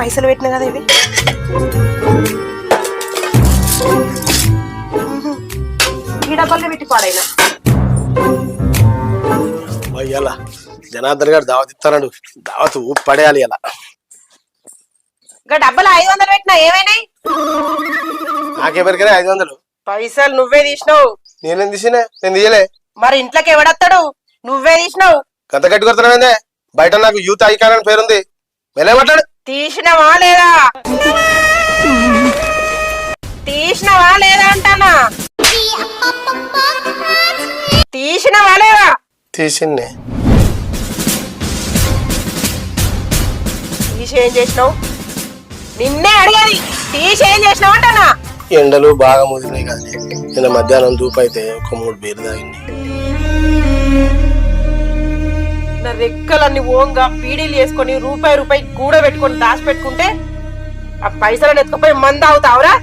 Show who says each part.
Speaker 1: పైసలు పెట్టిన కదా ఇవి? ఈ డబ్బాల్లో పెట్టి పాడైనా.
Speaker 2: అయ్యాల జనార్దన్ గారు దావత్ ఇస్తాడు దావత్ ఊపి పడేయాలి ఇలా
Speaker 1: ఇంకా డబ్బాలు ఐదు వందలు పెట్టినా ఏమైనాయి?
Speaker 2: నాకెవరికైనా ఐదు వందలు?
Speaker 1: పైసలు నువ్వే తీసినావు.
Speaker 2: నేనేం తీసినా? నేను తీయలే.
Speaker 1: మరి ఇంట్లోకి ఎవడత్తాడు? నువ్వే తీసినావు.
Speaker 2: గంత గట్టి కొడుతున్నావేందే? బయట నాకు యూత్ ఐకాన్ అని పేరుంది. వెళ్ళే మాట్లాడు?
Speaker 1: తీసినవా లేదా? తీసినవా లేదా అంటానా? తీసినవా లేదా?
Speaker 2: తీసింది.
Speaker 1: తీసి ఏం చేసినావు? నిన్నే అడిగేది. తీసి ఏం చేసినావు అంటానా?
Speaker 2: ఎండలు బాగా ముదిరినాయి కదా నిన్న మధ్యాహ్నం దూపు అయితే ఒక మూడు బీరు తాగింది.
Speaker 1: పెట్టిన రెక్కలన్నీ ఓంగా పీడీలు వేసుకొని రూపాయి రూపాయి గూడ పెట్టుకొని దాచిపెట్టుకుంటే ఆ పైసలను ఎత్తుకుపోయి మంద అవుతావురా?